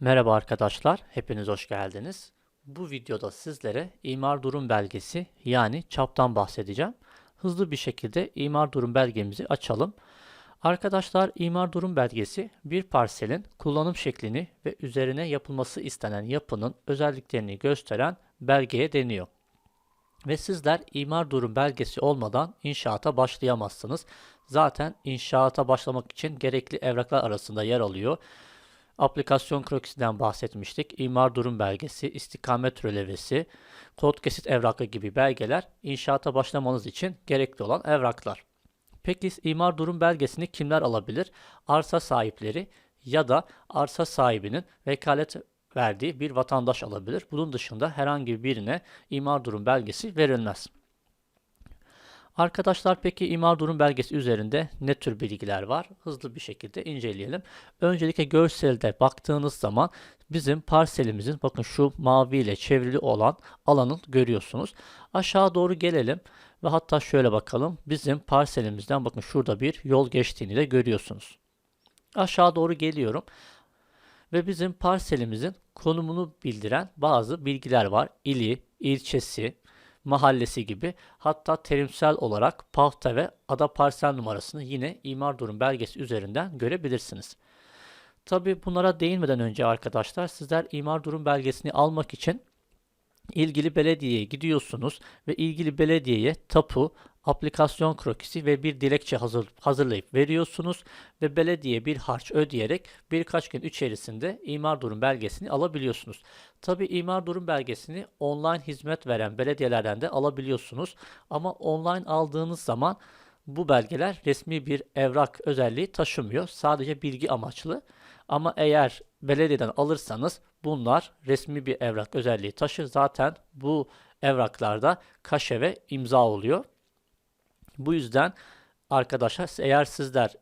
Merhaba arkadaşlar, hepiniz hoş geldiniz. Bu videoda sizlere imar durum belgesi yani çaptan bahsedeceğim. Hızlı bir şekilde imar durum belgemizi açalım. Arkadaşlar imar durum belgesi bir parselin kullanım şeklini ve üzerine yapılması istenen yapının özelliklerini gösteren belgeye deniyor. Ve sizler imar durum belgesi olmadan inşaata başlayamazsınız. Zaten inşaata başlamak için gerekli evraklar arasında yer alıyor. Aplikasyon krokisinden bahsetmiştik. İmar durum belgesi, istikamet rölevesi, kod kesit evrakı gibi belgeler inşaata başlamanız için gerekli olan evraklar. Peki imar durum belgesini kimler alabilir? Arsa sahipleri ya da arsa sahibinin vekalet verdiği bir vatandaş alabilir. Bunun dışında herhangi birine imar durum belgesi verilmez. Arkadaşlar peki imar durum belgesi üzerinde ne tür bilgiler var? Hızlı bir şekilde inceleyelim. Öncelikle görselde baktığınız zaman bizim parselimizin bakın şu mavi ile çevrili olan alanın görüyorsunuz. Aşağı doğru gelelim ve hatta şöyle bakalım. Bizim parselimizden bakın şurada bir yol geçtiğini de görüyorsunuz. Aşağı doğru geliyorum ve bizim parselimizin konumunu bildiren bazı bilgiler var. İli, ilçesi, mahallesi gibi hatta terimsel olarak pafta ve ada parsel numarasını yine imar durum belgesi üzerinden görebilirsiniz. Tabi bunlara değinmeden önce arkadaşlar sizler imar durum belgesini almak için ilgili belediyeye gidiyorsunuz ve ilgili belediyeye tapu, aplikasyon krokisi ve bir dilekçe hazır, hazırlayıp veriyorsunuz ve belediye bir harç ödeyerek birkaç gün içerisinde imar durum belgesini alabiliyorsunuz. Tabi imar durum belgesini online hizmet veren belediyelerden de alabiliyorsunuz ama online aldığınız zaman bu belgeler resmi bir evrak özelliği taşımıyor. Sadece bilgi amaçlı. Ama eğer belediyeden alırsanız bunlar resmi bir evrak özelliği taşır. Zaten bu evraklarda kaşe ve imza oluyor. Bu yüzden arkadaşlar eğer sizler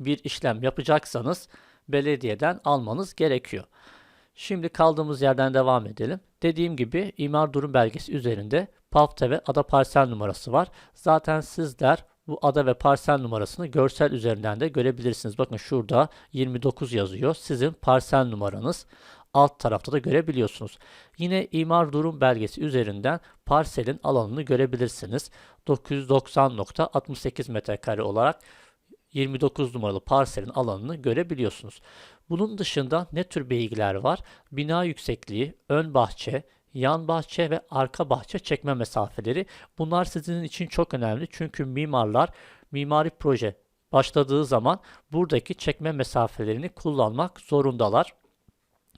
bir işlem yapacaksanız belediyeden almanız gerekiyor. Şimdi kaldığımız yerden devam edelim. Dediğim gibi imar durum belgesi üzerinde PAFTA ve ada parsel numarası var. Zaten sizler bu ada ve parsel numarasını görsel üzerinden de görebilirsiniz. Bakın şurada 29 yazıyor. Sizin parsel numaranız alt tarafta da görebiliyorsunuz. Yine imar durum belgesi üzerinden parselin alanını görebilirsiniz. 990.68 metrekare olarak 29 numaralı parselin alanını görebiliyorsunuz. Bunun dışında ne tür bilgiler var? Bina yüksekliği, ön bahçe, yan bahçe ve arka bahçe çekme mesafeleri. Bunlar sizin için çok önemli çünkü mimarlar mimari proje başladığı zaman buradaki çekme mesafelerini kullanmak zorundalar.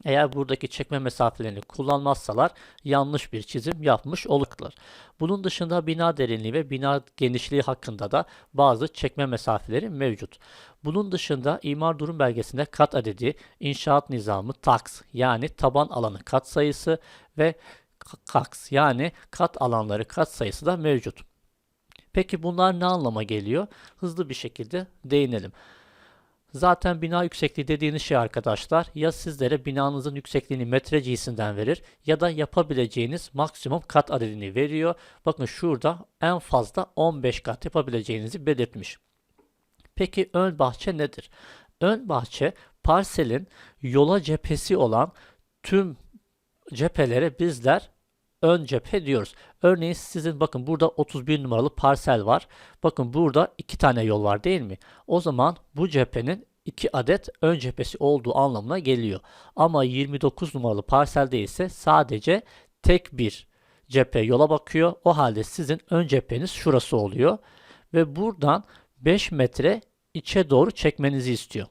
Eğer buradaki çekme mesafelerini kullanmazsalar yanlış bir çizim yapmış olurlar. Bunun dışında bina derinliği ve bina genişliği hakkında da bazı çekme mesafeleri mevcut. Bunun dışında imar durum belgesinde kat adedi, inşaat nizamı, taks yani taban alanı kat sayısı ve kaks yani kat alanları kat sayısı da mevcut. Peki bunlar ne anlama geliyor? Hızlı bir şekilde değinelim. Zaten bina yüksekliği dediğiniz şey arkadaşlar ya sizlere binanızın yüksekliğini metre cinsinden verir ya da yapabileceğiniz maksimum kat adedini veriyor. Bakın şurada en fazla 15 kat yapabileceğinizi belirtmiş. Peki ön bahçe nedir? Ön bahçe parselin yola cephesi olan tüm cephelere bizler ön cephe diyoruz. Örneğin sizin bakın burada 31 numaralı parsel var. Bakın burada iki tane yol var değil mi? O zaman bu cephenin iki adet ön cephesi olduğu anlamına geliyor. Ama 29 numaralı parselde ise sadece tek bir cephe yola bakıyor. O halde sizin ön cepheniz şurası oluyor. Ve buradan 5 metre içe doğru çekmenizi istiyor.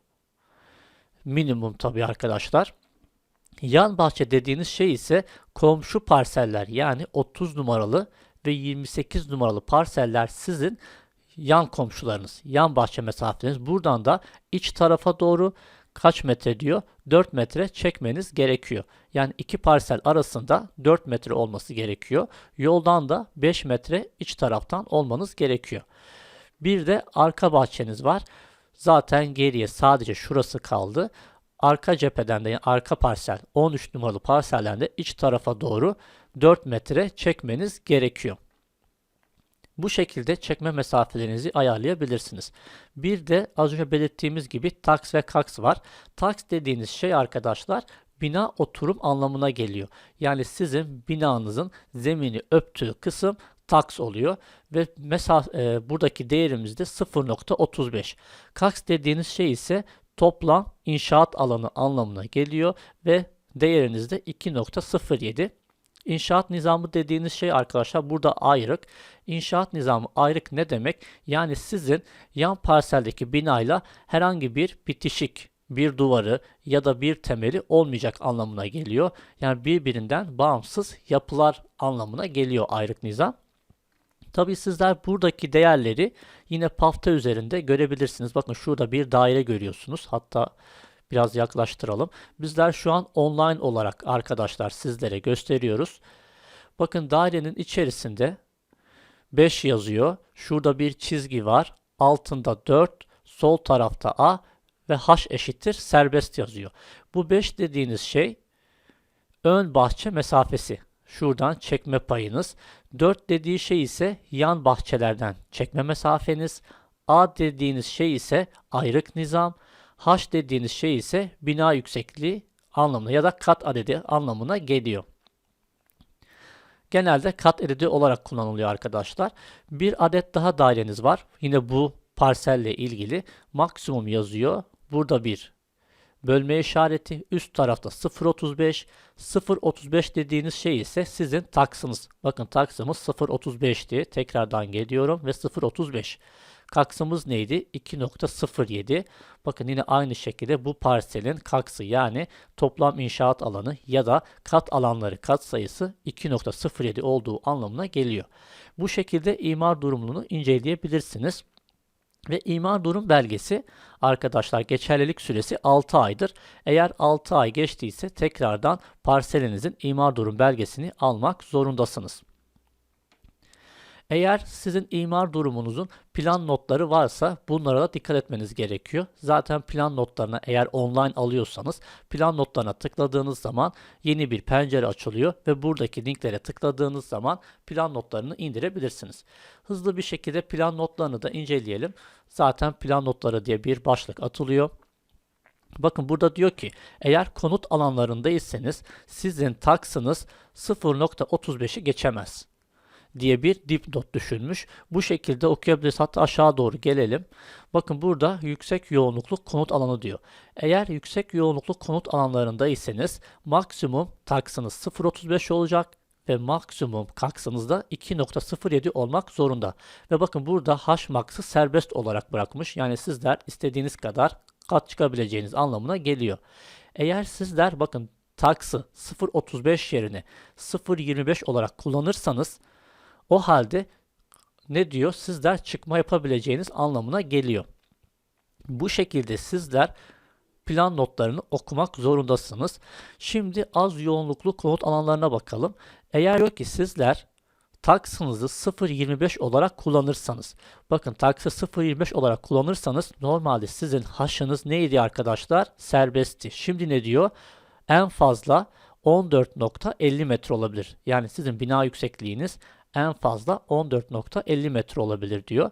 Minimum tabii arkadaşlar. Yan bahçe dediğiniz şey ise komşu parseller yani 30 numaralı ve 28 numaralı parseller sizin yan komşularınız, yan bahçe mesafeleriniz. Buradan da iç tarafa doğru kaç metre diyor? 4 metre çekmeniz gerekiyor. Yani iki parsel arasında 4 metre olması gerekiyor. Yoldan da 5 metre iç taraftan olmanız gerekiyor. Bir de arka bahçeniz var. Zaten geriye sadece şurası kaldı arka cepheden de yani arka parsel 13 numaralı parselden de iç tarafa doğru 4 metre çekmeniz gerekiyor. Bu şekilde çekme mesafelerinizi ayarlayabilirsiniz. Bir de az önce belirttiğimiz gibi tax ve kax var. Tax dediğiniz şey arkadaşlar bina oturum anlamına geliyor. Yani sizin binanızın zemini öptüğü kısım taks oluyor ve mesela e, buradaki değerimiz de 0.35. Kaks dediğiniz şey ise toplam inşaat alanı anlamına geliyor ve değeriniz de 2.07. İnşaat nizamı dediğiniz şey arkadaşlar burada ayrık. İnşaat nizamı ayrık ne demek? Yani sizin yan parseldeki binayla herhangi bir bitişik, bir duvarı ya da bir temeli olmayacak anlamına geliyor. Yani birbirinden bağımsız yapılar anlamına geliyor ayrık nizam. Tabii sizler buradaki değerleri yine pafta üzerinde görebilirsiniz. Bakın şurada bir daire görüyorsunuz. Hatta biraz yaklaştıralım. Bizler şu an online olarak arkadaşlar sizlere gösteriyoruz. Bakın dairenin içerisinde 5 yazıyor. Şurada bir çizgi var. Altında 4, sol tarafta A ve H eşittir serbest yazıyor. Bu 5 dediğiniz şey ön bahçe mesafesi. Şuradan çekme payınız. 4 dediği şey ise yan bahçelerden çekme mesafeniz. A dediğiniz şey ise ayrık nizam. H dediğiniz şey ise bina yüksekliği anlamına ya da kat adedi anlamına geliyor. Genelde kat adedi olarak kullanılıyor arkadaşlar. Bir adet daha daireniz var. Yine bu parselle ilgili maksimum yazıyor. Burada bir bölme işareti üst tarafta 0.35 0.35 dediğiniz şey ise sizin taksınız. Bakın taksımız 0.35'ti. Tekrardan geliyorum ve 0.35. Kaksımız neydi? 2.07. Bakın yine aynı şekilde bu parselin kaksı yani toplam inşaat alanı ya da kat alanları kat sayısı 2.07 olduğu anlamına geliyor. Bu şekilde imar durumunu inceleyebilirsiniz. Ve imar durum belgesi arkadaşlar geçerlilik süresi 6 aydır. Eğer 6 ay geçtiyse tekrardan parselinizin imar durum belgesini almak zorundasınız. Eğer sizin imar durumunuzun plan notları varsa bunlara da dikkat etmeniz gerekiyor. Zaten plan notlarına eğer online alıyorsanız plan notlarına tıkladığınız zaman yeni bir pencere açılıyor ve buradaki linklere tıkladığınız zaman plan notlarını indirebilirsiniz. Hızlı bir şekilde plan notlarını da inceleyelim. Zaten plan notları diye bir başlık atılıyor. Bakın burada diyor ki eğer konut alanlarındaysanız sizin taksınız 0.35'i geçemez diye bir dipnot düşünmüş. Bu şekilde okuyabiliriz. Hatta aşağı doğru gelelim. Bakın burada yüksek yoğunluklu konut alanı diyor. Eğer yüksek yoğunluklu konut alanlarındaysanız maksimum taksınız 0.35 olacak ve maksimum kaksınız da 2.07 olmak zorunda. Ve bakın burada Hmax'ı serbest olarak bırakmış. Yani sizler istediğiniz kadar kat çıkabileceğiniz anlamına geliyor. Eğer sizler bakın taksı 0.35 yerine 0.25 olarak kullanırsanız o halde ne diyor? Sizler çıkma yapabileceğiniz anlamına geliyor. Bu şekilde sizler plan notlarını okumak zorundasınız. Şimdi az yoğunluklu konut alanlarına bakalım. Eğer yok ki sizler taksınızı 0.25 olarak kullanırsanız bakın taksı 0.25 olarak kullanırsanız normalde sizin haşınız neydi arkadaşlar? Serbestti. Şimdi ne diyor? En fazla 14.50 metre olabilir. Yani sizin bina yüksekliğiniz en fazla 14.50 metre olabilir diyor.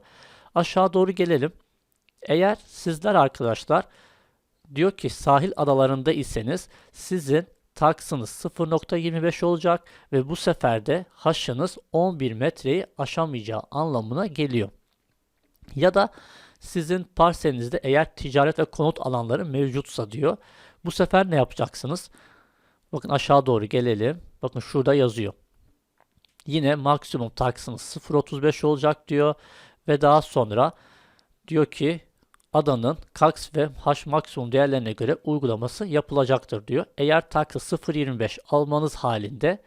Aşağı doğru gelelim. Eğer sizler arkadaşlar diyor ki sahil adalarında iseniz sizin taksınız 0.25 olacak ve bu sefer de haşınız 11 metreyi aşamayacağı anlamına geliyor. Ya da sizin parselinizde eğer ticaret ve konut alanları mevcutsa diyor. Bu sefer ne yapacaksınız? Bakın aşağı doğru gelelim. Bakın şurada yazıyor. Yine maksimum taksınız 0.35 olacak diyor. Ve daha sonra diyor ki adanın KAKS ve H maksimum değerlerine göre uygulaması yapılacaktır diyor. Eğer taksı 0.25 almanız halinde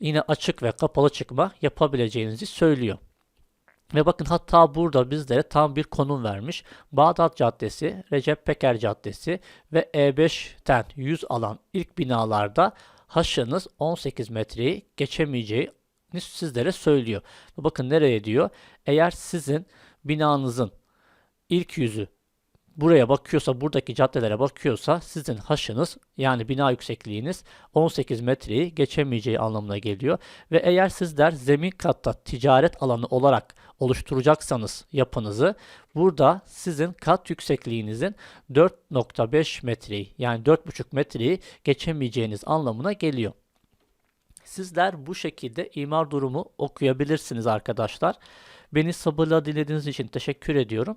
yine açık ve kapalı çıkma yapabileceğinizi söylüyor. Ve bakın hatta burada bizlere tam bir konum vermiş. Bağdat Caddesi, Recep Peker Caddesi ve E5'ten 100 alan ilk binalarda haşınız 18 metreyi geçemeyeceği sizlere söylüyor. Bakın nereye diyor? Eğer sizin binanızın ilk yüzü buraya bakıyorsa, buradaki caddelere bakıyorsa sizin haşınız yani bina yüksekliğiniz 18 metreyi geçemeyeceği anlamına geliyor. Ve eğer sizler zemin katta ticaret alanı olarak oluşturacaksanız yapınızı burada sizin kat yüksekliğinizin 4.5 metreyi yani 4.5 metreyi geçemeyeceğiniz anlamına geliyor. Sizler bu şekilde imar durumu okuyabilirsiniz arkadaşlar. Beni sabırla dinlediğiniz için teşekkür ediyorum.